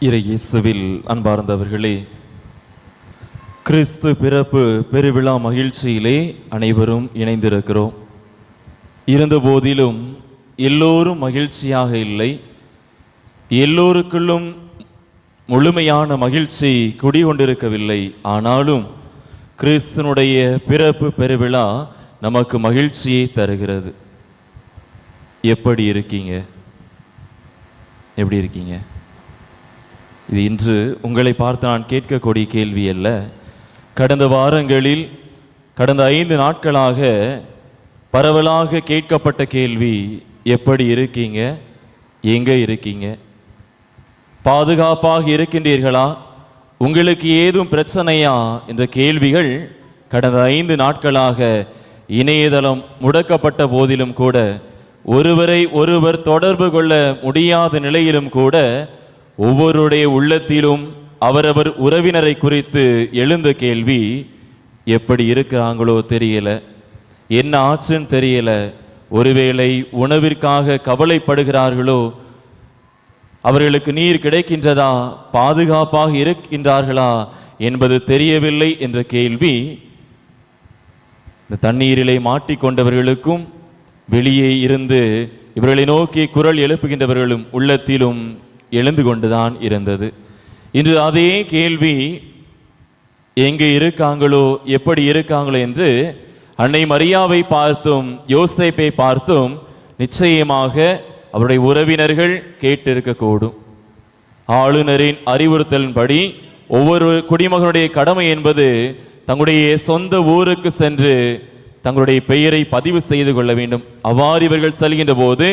இறை இயேசுவில் அன்பார்ந்தவர்களே கிறிஸ்து பிறப்பு பெருவிழா மகிழ்ச்சியிலே அனைவரும் இணைந்திருக்கிறோம். இருந்த போதிலும் எல்லோரும் மகிழ்ச்சியாக இல்லை. எல்லோருக்குள்ளும் முழுமையான மகிழ்ச்சி குடிகொண்டிருக்கவில்லை. ஆனாலும் கிறிஸ்தனுடைய பிறப்பு பெருவிழா நமக்கு மகிழ்ச்சியை தருகிறது. எப்படி இருக்கீங்க? எப்படி இருக்கீங்க? இது இன்று உங்களை பார்த்து நான் கேட்கக்கூடிய கேள்வி அல்ல. கடந்த வாரங்களில் கடந்த ஐந்து நாட்களாக பரவலாக கேட்கப்பட்ட கேள்வி எப்படி இருக்கீங்க? எங்கே இருக்கீங்க? பாதுகாப்பாக இருக்கின்றீர்களா? உங்களுக்கு ஏதும் பிரச்சனையா? என்ற கேள்விகள் கடந்த ஐந்து நாட்களாக இணையதளம் முடக்கப்பட்ட போதிலும் கூட ஒருவரை ஒருவர் தொடர்பு கொள்ள முடியாத நிலையிலும் கூட ஒவ்வொருடைய உள்ளத்திலும் அவரவர் உறவினரை குறித்து எழுந்த கேள்வி எப்படி இருக்கிறாங்களோ தெரியல. என்ன ஆச்சுன்னு தெரியல. ஒருவேளை உணவிற்காக கவலைப்படுகிறார்களோ அவர்களுக்கு நீர் கிடைக்கின்றதா? பாதுகாப்பாக இருக்கின்றார்களா? என்பது தெரியவில்லை என்ற கேள்வி இந்த தண்ணீரிலே மாட்டிக்கொண்டவர்களுக்கும் வெளியே இருந்து இவர்களை நோக்கி குரல் எழுப்புகின்றவர்களும் உள்ளத்திலும் எழுந்து கொண்டுதான் இருந்தது. இன்று அதே கேள்வி எங்கே இருக்காங்களோ எப்படி இருக்காங்களோ என்று அன்னை மரியாவை பார்த்தும் யோசேப்பை பார்த்தும் நிச்சயமாக அவருடைய உறவினர்கள் கேட்டிருக்கக்கூடும். ஆளுநரின் அறிவுறுத்தலின்படி ஒவ்வொரு குடிமகனுடைய கடமை என்பது தங்களுடைய சொந்த ஊருக்கு சென்று தங்களுடைய பெயரை பதிவு செய்து கொள்ள வேண்டும். அவ்வாறு இவர்கள் செல்கின்ற போது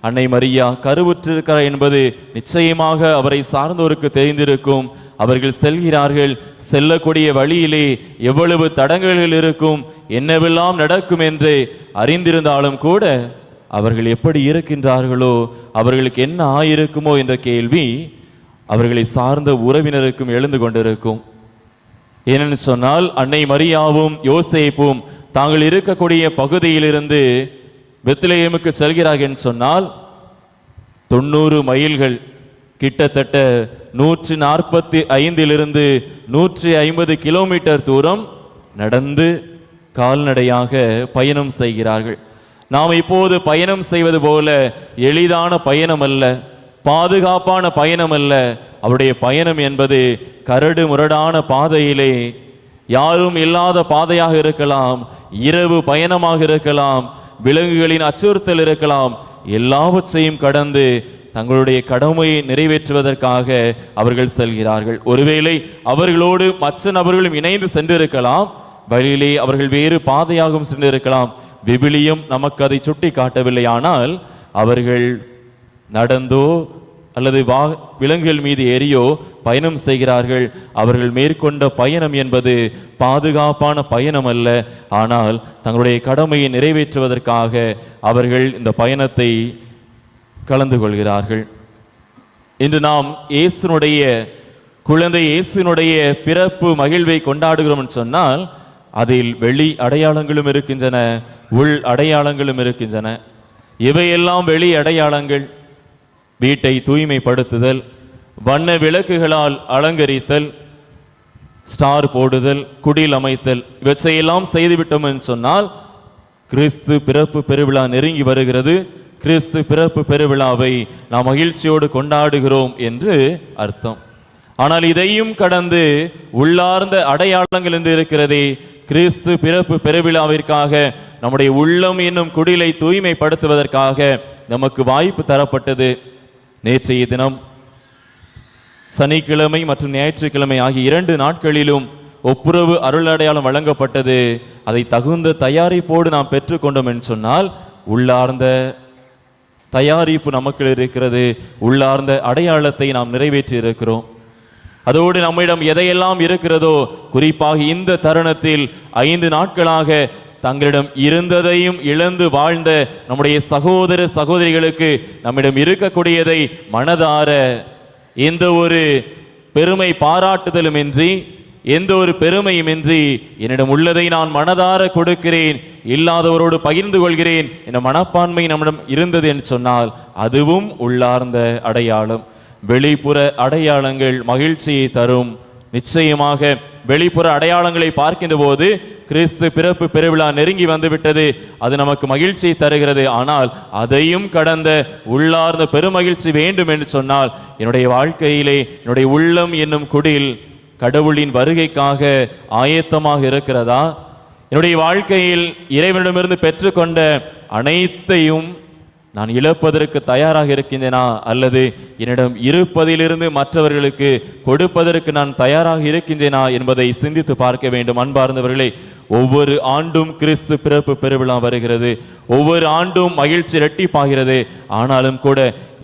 அன்னை மரியா கருவுற்றிருக்கிறார் என்பது நிச்சயமாக அவரை சார்ந்தோருக்கு தெரிந்திருக்கும். அவர்கள் செல்கிறார்கள் செல்லக்கூடிய வழியிலே எவ்வளவு தடங்கல்கள் இருக்கும் என்னவெல்லாம் நடக்கும் என்று அறிந்திருந்தாலும் கூட அவர்கள் எப்படி இருக்கின்றார்களோ அவர்களுக்கு என்ன ஆயிருக்குமோ என்ற கேள்வி அவர்களை சார்ந்த உறவினருக்கும் எழுந்து கொண்டிருக்கும். ஏனென்று சொன்னால் அன்னை மரியாவும் யோசேப்பும் தாங்கள் இருக்கக்கூடிய பகுதியிலிருந்து பெத்லேயமுக்கு செல்கிறார்கள் என்று சொன்னால் தொண்ணூறு மைல்கள் கிட்டத்தட்ட நூற்றி நாற்பத்தி ஐந்திலிருந்து நூற்றி ஐம்பது கிலோமீட்டர் தூரம் நடந்து கால்நடையாக பயணம் செய்கிறார்கள். நாம் இப்போது பயணம் செய்வது போல எளிதான பயணம் அல்ல பாதுகாப்பான பயணம் அல்ல அவருடைய பயணம் என்பது கரடு முரடான பாதையிலே யாரும் இல்லாத பாதையாக இருக்கலாம் இரவு பயணமாக இருக்கலாம் விலங்குகளின் அச்சுறுத்தல் இருக்கலாம் எல்லாவற்றையும் கடந்து தங்களுடைய கடமையை நிறைவேற்றுவதற்காக அவர்கள் செல்கிறார்கள். ஒருவேளை அவர்களோடு மற்ற நபர்களும் இணைந்து சென்றிருக்கலாம் வழியிலே அவர்கள் வேறு பாதையாகவும் சென்றிருக்கலாம். விபிலியும் நமக்கு அதை சுட்டி காட்டவில்லை ஆனால் அவர்கள் நடந்தோ அல்லது வா விலங்குகள் மீது ஏறியோ பயணம் செய்கிறார்கள். அவர்கள் மேற்கொண்ட பயணம் என்பது பாதுகாப்பான பயணம் அல்ல ஆனால் தங்களுடைய கடமையை நிறைவேற்றுவதற்காக அவர்கள் இந்த பயணத்தை கலந்து கொள்கிறார்கள். இன்று நாம் இயேசுனுடைய குழந்தை இயேசுனுடைய பிறப்பு மகிழ்வை கொண்டாடுகிறோம் சொன்னால் அதில் வெளி அடையாளங்களும் இருக்கின்றன உள் அடையாளங்களும் இருக்கின்றன. இவையெல்லாம் வெளி அடையாளங்கள். வீட்டை தூய்மைப்படுத்துதல் வண்ண விளக்குகளால் அலங்கரித்தல் ஸ்டார் போடுதல் குடில் அமைத்தல் இவற்றையெல்லாம் செய்துவிட்டோம் என்று சொன்னால் கிறிஸ்து பிறப்பு பெருவிழா நெருங்கி வருகிறது. கிறிஸ்து பிறப்பு பெருவிழாவை நாம் மகிழ்ச்சியோடு கொண்டாடுகிறோம் என்று அர்த்தம். ஆனால் இதையும் கடந்து உள்ளார்ந்த அடையாளங்கள் என்று இருக்கிறதே கிறிஸ்து பிறப்பு பெருவிழாவிற்காக நம்முடைய உள்ளம் என்னும் குடிலை தூய்மைப்படுத்துவதற்காக நமக்கு வாய்ப்பு தரப்பட்டது. நேற்றைய தினம் சனிக்கிழமை மற்றும் ஞாயிற்றுக்கிழமை ஆகிய இரண்டு நாட்களிலும் ஒப்புரவு அருள் அடையாளம் வழங்கப்பட்டது. அதை தகுந்த தயாரிப்போடு நாம் பெற்றுக்கொண்டோம் என்று சொன்னால் உள்ளார்ந்த தயாரிப்பு நமக்கு இருக்கிறது. உள்ளார்ந்த அடையாளத்தை நாம் நிறைவேற்றி இருக்கிறோம். அதோடு நம்மிடம் எதையெல்லாம் இருக்கிறதோ குறிப்பாக இந்த தருணத்தில் ஐந்து நாட்களாக தங்களிடம் இருந்ததையும் இழந்து வாழ்ந்த நம்முடைய சகோதர சகோதரிகளுக்கு நம்மிடம் இருக்கக்கூடியதை மனதார எந்த ஒரு பெருமை பாராட்டுதலுமின்றி எந்த ஒரு பெருமையுமின்றி என்னிடம் உள்ளதை நான் மனதார கொடுக்கிறேன் இல்லாதவரோடு பகிர்ந்து கொள்கிறேன் என்ற மனப்பான்மை நம்மிடம் இருந்தது என்று சொன்னால் அதுவும் உள்ளார்ந்த அடையாளம். வெளிப்புற அடையாளங்கள் மகிழ்ச்சியை தரும். நிச்சயமாக வெளிப்புற அடையாளங்களை பார்க்கின்ற போது கிறிஸ்து பிறப்பு பெருவிழா நெருங்கி வந்துவிட்டது. அது நமக்கு மகிழ்ச்சியை தருகிறது. ஆனால் அதையும் கடந்த உள்ளார்ந்த பெருமகிழ்ச்சி வேண்டும் என்று சொன்னால் என்னுடைய வாழ்க்கையிலே என்னுடைய உள்ளம் என்னும் குடில் கடவுளின் வருகைக்காக ஆயத்தமாக இருக்கிறதா? என்னுடைய வாழ்க்கையில் இறைவனிடமிருந்து பெற்றுக்கொண்ட அனைத்தையும் நான் இழப்பதற்கு தயாராக இருக்கின்றேனா? அல்லது என்னிடம் இருப்பதிலிருந்து மற்றவர்களுக்கு கொடுப்பதற்கு நான் தயாராக இருக்கின்றேனா? என்பதை சிந்தித்து பார்க்க வேண்டும். அன்பார்ந்தவர்களே ஒவ்வொரு ஆண்டும் கிறிஸ்து பிறப்பு பெருவிழா வருகிறது. ஒவ்வொரு ஆண்டும் மகிழ்ச்சி இரட்டிப்பாகிறது. ஆனாலும் கூட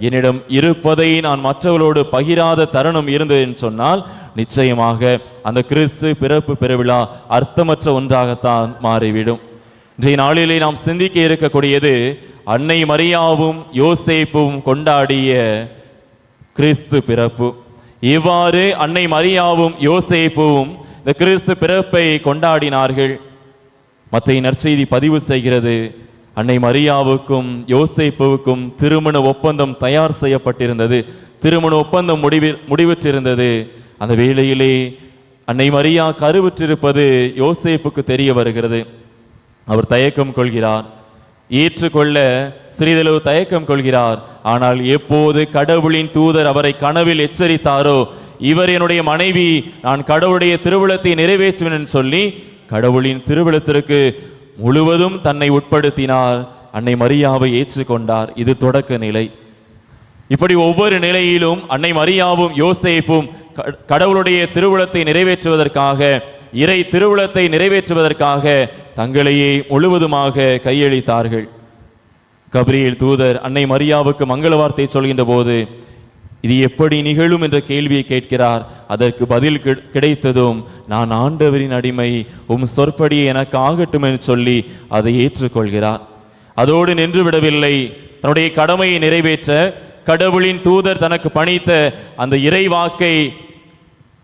என்னிடம் இருப்பதை நான் மற்றவர்களோடு பகிராத தருணம் இருந்தது என்று சொன்னால் நிச்சயமாக அந்த கிறிஸ்து பிறப்பு பெருவிழா அர்த்தமற்ற ஒன்றாகத்தான் மாறிவிடும். இன்றைய நாளிலே நாம் சிந்திக்க இருக்கக்கூடியது அன்னை மரியாவும் யோசேப்பும் கொண்டாடிய கிறிஸ்து பிறப்பு. இவ்வாறு அன்னை மரியாவும் யோசேப்பும் இந்த கிறிஸ்து பிறப்பை கொண்டாடினார்கள். மற்ற நற்செய்தி பதிவு செய்கிறது. அன்னை மரியாவுக்கும் யோசேப்புவுக்கும் திருமண ஒப்பந்தம் தயார் செய்யப்பட்டிருந்தது. திருமண ஒப்பந்தம் முடிவி முடிவுற்றிருந்தது. அந்த வேளையிலே அன்னை மரியா கருவுற்றிருப்பது யோசேப்புக்கு தெரிய வருகிறது. அவர் தயக்கம் கொள்கிறார். ஏற்றுக்கொள்ள சிறிதளவு தயக்கம் கொள்கிறார். ஆனால் எப்போது கடவுளின் தூதர் அவரை கனவில் எச்சரித்தாரோ இவர் என்னுடைய மனைவி நான் கடவுளுடைய திருவிழத்தை நிறைவேற்றுவேன் என்று சொல்லி கடவுளின் திருவிழத்திற்கு முழுவதும் தன்னை உட்படுத்தினார். அன்னை மரியாவை ஏற்றுக்கொண்டார். இது தொடக்க நிலை. இப்படி ஒவ்வொரு நிலையிலும் அன்னை மரியாவும் யோசேப்பும் க- கடவுளுடைய திருவிழத்தை நிறைவேற்றுவதற்காக இறை திருவிழத்தை நிறைவேற்றுவதற்காக தங்களையே முழுவதுமாக கையளித்தார்கள். கபிரியேல் தூதர் அன்னை மரியாவுக்கு மங்கள வார்த்தை சொல்கின்ற போது இது எப்படி நிகழும்? என்ற கேள்வியை கேட்கிறார். அதற்கு பதில் கிடைத்ததும் நான் ஆண்டவரின் அடிமை உம் சொற்படியே எனக்கு ஆகட்டும் என்று சொல்லி அதை ஏற்றுக்கொள்கிறார். அதோடு நின்று விடவில்லை. தன்னுடைய கடமையை நிறைவேற்ற கடவுளின் தூதர் தனக்கு பணித்த அந்த இறைவாக்கை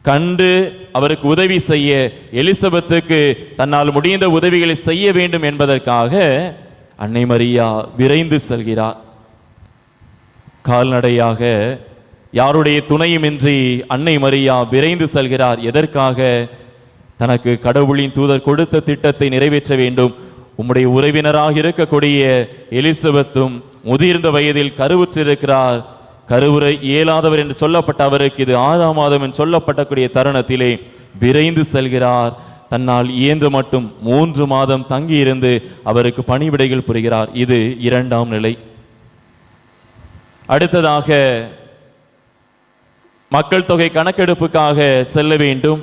கண்டு அவருக்கு உதவி செய்ய எலிசபெத்துக்கு தன்னால் முடிந்த உதவிகளை செய்ய வேண்டும் என்பதற்காக அன்னை மரியா விரைந்து செல்கிறார். கால்நடையாக யாருடைய துணையுமின்றி அன்னை மரியா விரைந்து செல்கிறார்? எதற்காக? தனக்கு கடவுளின் தூதர் கொடுத்த திட்டத்தை நிறைவேற்ற வேண்டும். உம்முடைய உறவினராக இருக்கக்கூடிய எலிசபெத்தும் முதிர்ந்த வயதில் கருவுற்றிருக்கிறார். கருவுரை இயலாதவர் என்று சொல்லப்பட்ட அவருக்கு இது ஆறாம் மாதம் என்று சொல்லப்பட்டக்கூடிய தருணத்திலே விரைந்து செல்கிறார். தன்னால் இயன்று மட்டும் மூன்று மாதம் தங்கியிருந்து அவருக்கு பணிவிடைகள் புரிகிறார். இது இரண்டாம் நிலை. அடுத்ததாக மக்கள் தொகை கணக்கெடுப்புக்காக செல்ல வேண்டும்.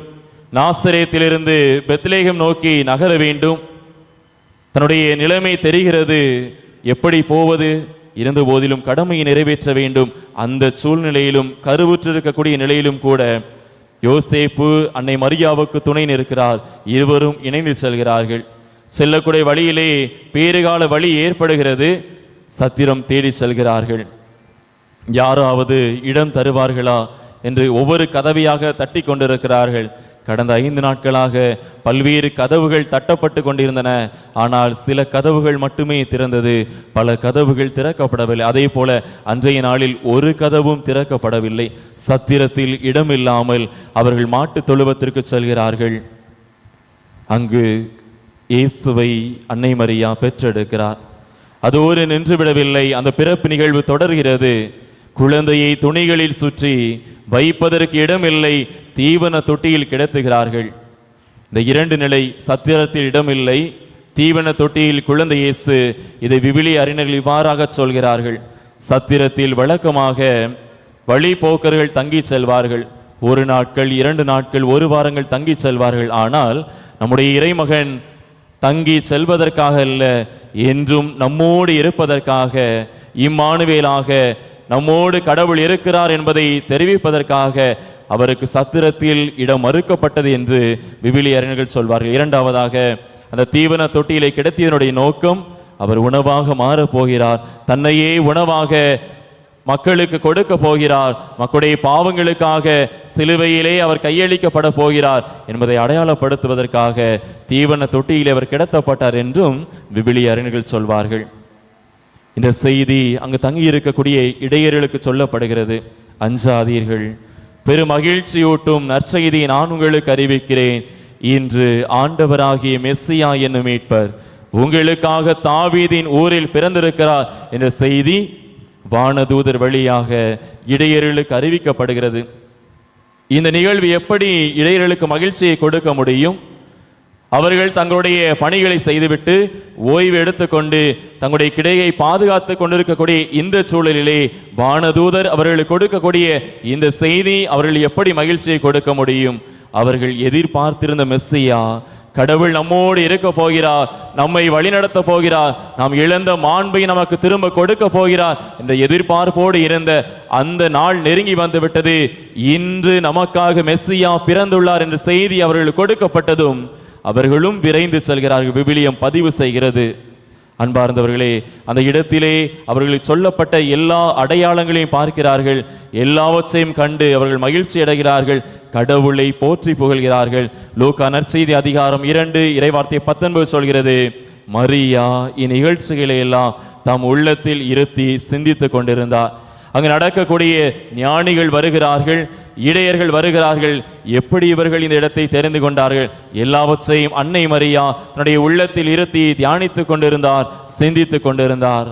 நாசரேத்திலிருந்து பெத்லேகம் நோக்கி நகர வேண்டும். தன்னுடைய நிலைமை தெரிகிறது. எப்படி போவது? இருந்த போதிலும் கடமையை நிறைவேற்ற வேண்டும். அந்த சூழ்நிலையிலும் கருவுற்றிருக்கக்கூடிய நிலையிலும் கூட யோசேப்பு அன்னை மரியாவுக்கு துணை நிற்கிறார். இருவரும் இணைந்து செல்கிறார்கள். செல்லக்கூடிய வழியிலே பேறுகால வழி ஏற்படுகிறது. சத்திரம் தேடி செல்கிறார்கள். யாராவது இடம் தருவார்களா? என்று ஒவ்வொரு கதவையாக தட்டி கொண்டிருக்கிறார்கள். கடந்த ஐந்து நாட்களாக பல்வேறு கதவுகள் தட்டப்பட்டு கொண்டிருந்தன. ஆனால் சில கதவுகள் மட்டுமே திறந்தது. பல கதவுகள் திறக்கப்படவில்லை. அதே போல அன்றைய நாளில் ஒரு கதவும் திறக்கப்படவில்லை. சத்திரத்தில் இடமில்லாமல் அவர்கள் மாட்டுத் தொழுவத்திற்கு செல்கிறார்கள். அங்கு இயேசுவை அன்னை மரியா பெற்றெடுக்கிறார். அதோடு நின்றுவிடவில்லை. அந்த பிறப்பு நிகழ்வு தொடர்கிறது. குழந்தையை துணிகளில் சுற்றி வைப்பதற்கு இடமில்லை தீவன தொட்டியில் கிடத்துகிறார்கள். இந்த இரண்டு நிலை சத்திரத்தில் இடமில்லை தீவன தொட்டியில் குழந்தை இயேசு இதை விவிலி அறிஞர்கள் இவ்வாறாக சொல்கிறார்கள். சத்திரத்தில் வழக்கமாக வழி போக்கர்கள் தங்கி செல்வார்கள். ஒரு நாட்கள் இரண்டு நாட்கள் ஒரு வாரங்கள் தங்கி செல்வார்கள். ஆனால் நம்முடைய இறைமகன் தங்கி செல்வதற்காக அல்ல என்றும் நம்மோடு இருப்பதற்காக இம்மானுவேலாக நம்மோடு கடவுள் இருக்கிறார் என்பதை தெரிவிப்பதற்காக அவருக்கு சத்திரத்தில் இடம் மறுக்கப்பட்டது என்று விவிலி அறிஞர்கள் சொல்வார்கள். இரண்டாவதாக அந்த தீவன தொட்டியிலே கிடத்தியதனுடைய நோக்கம் அவர் உணவாக மாறப் போகிறார். தன்னையே உணவாக மக்களுக்கு கொடுக்க போகிறார். மக்களுடைய பாவங்களுக்காக சிலுவையிலே அவர் கையளிக்கப்பட போகிறார் என்பதை அடையாளப்படுத்துவதற்காக தீவன தொட்டியிலே அவர் கிடத்தப்பட்டார் என்றும் விபிலி அறிஞர்கள் சொல்வார்கள். இந்த செய்தி அங்கு தங்கி இருக்கக்கூடிய இடையர்களுக்கு சொல்லப்படுகிறது. அஞ்சாதீர்கள். பெருமகிழ்ச்சியூட்டும் நற்செய்தியை நான் உங்களுக்கு அறிவிக்கிறேன். இன்று ஆண்டவராகிய மெஸ்ஸியா என்னும் மீட்பர் உங்களுக்காக தாவீதின் ஊரில் பிறந்திருக்கிறார் என்ற செய்தி வானதூதர் வழியாக இடையர்களுக்கு அறிவிக்கப்படுகிறது. இந்த நிகழ்வு எப்படி இடையர்களுக்கு மகிழ்ச்சியை கொடுக்க முடியும்? அவர்கள் தங்களுடைய பணிகளை செய்துவிட்டு ஓய்வு எடுத்துக்கொண்டு தங்களுடைய கிடையை பாதுகாத்து கொண்டிருக்கக்கூடிய இந்த சூழலிலே வானதூதர் அவர்களுக்கு கொடுக்கக்கூடிய இந்த செய்தி அவர்கள் எப்படி மகிழ்ச்சியை கொடுக்க முடியும்? அவர்கள் எதிர்பார்த்திருந்த மெஸ்ஸியா? கடவுள் நம்மோடு இருக்க போகிறார் நம்மை வழிநடத்த போகிறார் நாம் இழந்த மாண்பை நமக்கு திரும்ப கொடுக்க போகிறார் என்ற எதிர்பார்ப்போடு இருந்த அந்த நாள் நெருங்கி வந்துவிட்டது. இன்று நமக்காக மெஸ்ஸியா பிறந்துள்ளார் என்ற செய்தி அவர்களுக்கு கொடுக்கப்பட்டதும் அவர்களும் விரைந்து செல்கிறார்கள். விவிலியம் பதிவு செய்கிறது. அன்பார்ந்தவர்களே அந்த இடத்திலே அவர்களுக்கு சொல்லப்பட்ட எல்லா அடையாளங்களையும் பார்க்கிறார்கள். எல்லாவற்றையும் கண்டு அவர்கள் மகிழ்ச்சி அடைகிறார்கள். கடவுளை போற்றி புகழ்கிறார்கள். லோக நற்செய்தி அதிகாரம் இரண்டு இறைவார்த்தை பத்தொன்பது சொல்கிறது மரியா இந்நிகழ்ச்சிகளை எல்லாம் தம் உள்ளத்தில் இருத்தி சிந்தித்து கொண்டிருந்தார். அங்கு நடக்கக்கூடிய ஞானிகள் வருகிறார்கள் இடையர்கள் வருகிறார்கள். எப்படி இவர்கள் இந்த இடத்தை தெரிந்து கொண்டார்கள்? எல்லாவற்றையும் அன்னை மரியா தன்னுடைய உள்ளத்தில் இருத்தி தியானித்துக் கொண்டிருந்தார் சிந்தித்துக் கொண்டிருந்தார்.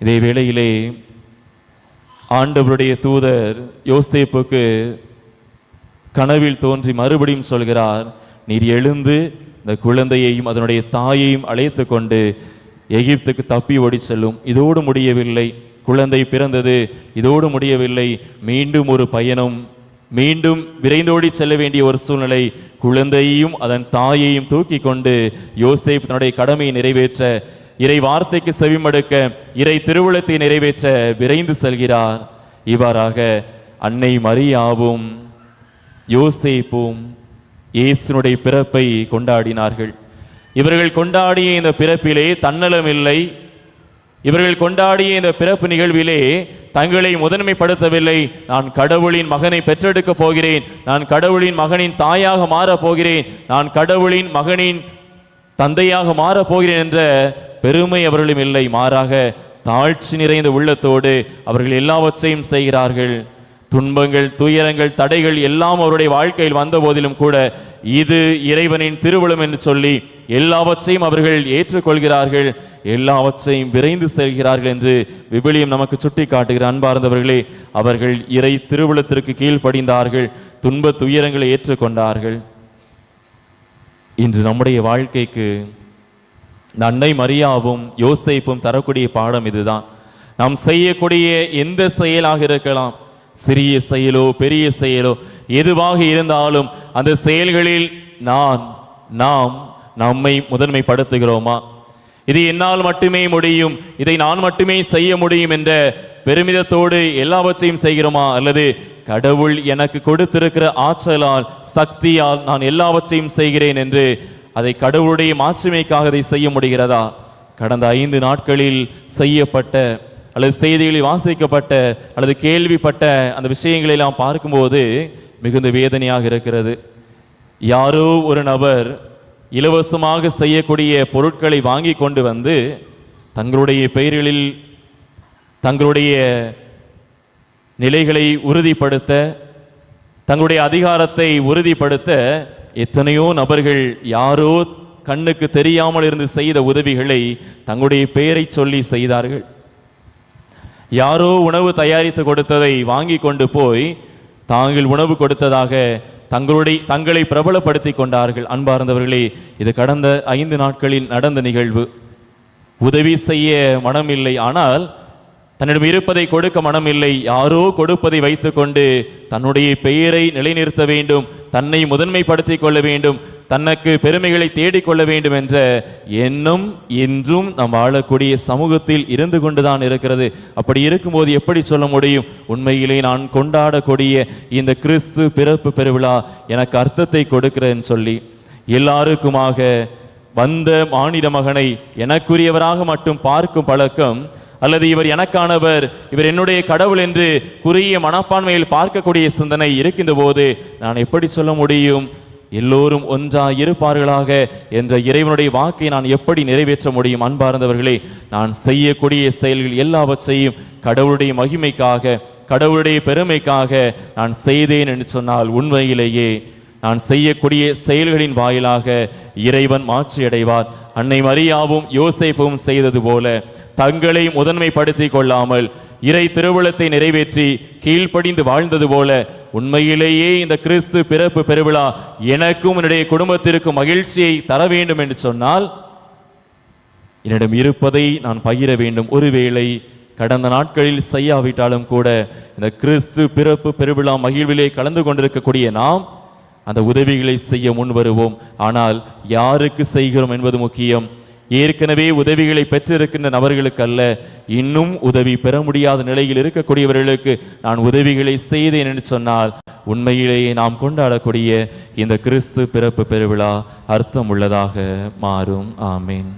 இதே வேளையிலே ஆண்டவருடைய தூதர் யோசேப்புக்கு கனவில் தோன்றி மறுபடியும் சொல்கிறார் நீர் எழுந்து இந்த குழந்தையையும் அதனுடைய தாயையும் அழைத்து கொண்டு எகிப்துக்கு தப்பி ஓடி செல்லும். இதோடு முடியவில்லை. குழந்தை பிறந்தது இதோடு முடியவில்லை. மீண்டும் ஒரு பயணம். மீண்டும் விரைந்தோடி செல்ல வேண்டிய ஒரு சூழ்நிலை. குழந்தையையும் அதன் தாயையும் தூக்கி கொண்டு யோசேப் தன்னுடைய கடமையை நிறைவேற்ற இறை வார்த்தைக்கு செவிமடுக்க இறை திருவுளத்தை நிறைவேற்ற விரைந்து செல்கிறார். இவ்வாறாக அன்னை மரியாவும் யோசேப்பும் இயேசுனுடைய பிறப்பை கொண்டாடினார்கள். இவர்கள் கொண்டாடிய இந்த பிறப்பிலே தன்னலம் இல்லை இவர்கள் கொண்டாடிய இந்த பிறப்பு நிகழ்விலே தங்களை முதன்மைப்படுத்தவில்லை. நான் கடவுளின் மகனை பெற்றெடுக்கப் போகிறேன். நான் கடவுளின் மகனின் தாயாக மாறப் போகிறேன். நான் கடவுளின் மகனின் தந்தையாக மாறப் போகிறேன் என்ற பெருமை அவர்களும் இல்லை. மாறாக தாழ்ச்சி நிறைந்த உள்ளத்தோடு அவர்கள் எல்லாவற்றையும் செய்கிறார்கள். துன்பங்கள் துயரங்கள் தடைகள் எல்லாம் அவருடைய வாழ்க்கையில் வந்த போதிலும் கூட இது இறைவனின் திருவிழம் என்று சொல்லி எல்லாவற்றையும் அவர்கள் ஏற்றுக்கொள்கிறார்கள் எல்லாவற்றையும் விரைந்து செல்கிறார்கள் என்று விபிலியம் நமக்கு சுட்டி காட்டுகிற அன்பார்ந்தவர்களே அவர்கள் இறை திருவிழத்திற்கு கீழ்ப்படிந்தார்கள் துன்ப துயரங்களை ஏற்றுக்கொண்டார்கள். இன்று நம்முடைய வாழ்க்கைக்கு நன்னை அன்னை மரியாவும் யோசிப்பும் தரக்கூடிய பாடம் இதுதான். நாம் செய்யக்கூடிய எந்த செயலாக இருக்கலாம் சிறிய செயலோ பெரிய செயலோ எதுவாக இருந்தாலும் அந்த செயல்களில் நான் நாம் நம்மை முதன்மைப்படுத்துகிறோமா? இது என்னால் மட்டுமே முடியும் இதை நான் மட்டுமே செய்ய முடியும் என்ற பெருமிதத்தோடு எல்லாவற்றையும் செய்கிறோமா? அல்லது கடவுள் எனக்கு கொடுத்திருக்கிற ஆற்றலால் சக்தியால் நான் எல்லாவற்றையும் செய்கிறேன் என்று அதை கடவுளுடைய மாட்சிமைக்காக அதை செய்ய முடிகிறதா? கடந்த ஐந்து நாட்களில் செய்யப்பட்ட அல்லது செய்திகளில் வாசிக்கப்பட்ட அல்லது கேள்விப்பட்ட அந்த விஷயங்களை எல்லாம் பார்க்கும்போது மிகுந்த வேதனையாக இருக்கிறது. யாரோ ஒரு நபர் இலவசமாக செய்யக்கூடிய பொருட்களை வாங்கி கொண்டு வந்து தங்களுடைய பெயர்களில் தங்களுடைய நிலைகளை உறுதிப்படுத்த தங்களுடைய அதிகாரத்தை உறுதிப்படுத்த எத்தனையோ நபர்கள் யாரோ கண்ணுக்கு தெரியாமல் இருந்து செய்த உதவிகளை தங்களுடைய பெயரை சொல்லி செய்தார்கள். யாரோ உணவு தயாரித்து கொடுத்ததை வாங்கி கொண்டு போய் தாங்கள் உணவு கொடுத்ததாக தங்களுடைய தங்களை பிரபலப்படுத்தி கொண்டார்கள். அன்பார்ந்தவர்களே இது கடந்த ஐந்து நாட்களில் நடந்த நிகழ்வு. உதவி செய்ய மனமில்லை. ஆனால் தன்னிடம் இருப்பதை கொடுக்க மனமில்லை. யாரோ கொடுப்பதை வைத்துக்கொண்டு தன்னுடைய பெயரை நிலைநிறுத்த வேண்டும். தன்னை முதன்மைப்படுத்திக் கொள்ள வேண்டும். தனக்கு பெருமைகளை தேடிக்கொள்ள வேண்டும் என்ற எண்ணம் இன்றும் நாம் வாழக்கூடிய சமூகத்தில் இருந்து கொண்டுதான் இருக்கிறது. அப்படி இருக்கும்போது எப்படி சொல்ல முடியும்? உண்மையிலே நான் கொண்டாடக்கூடிய இந்த கிறிஸ்து பிறப்பு பெருவிழா எனக்கு அர்த்தத்தை கொடுக்கிறேன்னு சொல்லி எல்லாருக்குமாக வந்த மானிட மகனை எனக்குரியவராக மட்டும் பார்க்கும் பழக்கம் அல்லது இவர் எனக்கானவர் இவர் என்னுடைய கடவுள் என்று குறுகிய மனப்பான்மையில் பார்க்கக்கூடிய சிந்தனை இருக்கின்ற போது நான் எப்படி சொல்ல முடியும்? எல்லோரும் ஒன்றாக இருப்பார்களாக என்ற இறைவனுடைய வாக்கை நான் எப்படி நிறைவேற்ற முடியும்? அன்பார்ந்தவர்களே நான் செய்யக்கூடிய செயல்கள் எல்லாவற்றையும் கடவுளுடைய மகிமைக்காக கடவுளுடைய பெருமைக்காக நான் செய்தேன் என்று சொன்னால் உண்மையிலேயே நான் செய்யக்கூடிய செயல்களின் வாயிலாக இறைவன் மாற்றியடைவார். அன்னை மரியாவும் யோசேப்பும் செய்தது போல தங்களை முதன்மைப்படுத்திக் கொள்ளாமல் இறை திருவிழத்தை நிறைவேற்றி கீழ்ப்படிந்து வாழ்ந்தது போல உண்மையிலேயே இந்த கிறிஸ்து பிறப்பு பெருவிழா எனக்கும் என்னுடைய குடும்பத்திற்கும் மகிழ்ச்சியை தர வேண்டும் என்று சொன்னால் என்னிடம் இருப்பதை நான் பகிர வேண்டும். ஒருவேளை கடந்த நாட்களில் செய்யாவிட்டாலும் கூட இந்த கிறிஸ்து பிறப்பு பெருவிழா மகிழ்விலே கலந்து கொண்டிருக்கக்கூடிய நாம் அந்த உதவிகளை செய்ய முன் வருவோம். ஆனால் யாருக்கு செய்கிறோம் என்பது முக்கியம். ஏற்கனவே உதவிகளை பெற்றிருக்கின்ற நபர்களுக்கு அல்ல இன்னும் உதவி பெற முடியாத நிலையில் இருக்கக்கூடியவர்களுக்கு நான் உதவிகளை செய்தேன் என்று சொன்னால் உண்மையிலேயே நாம் கொண்டாடக்கூடிய இந்த கிறிஸ்து பிறப்பு பெருவிழா அர்த்தம் உள்ளதாக மாறும். ஆமீன்.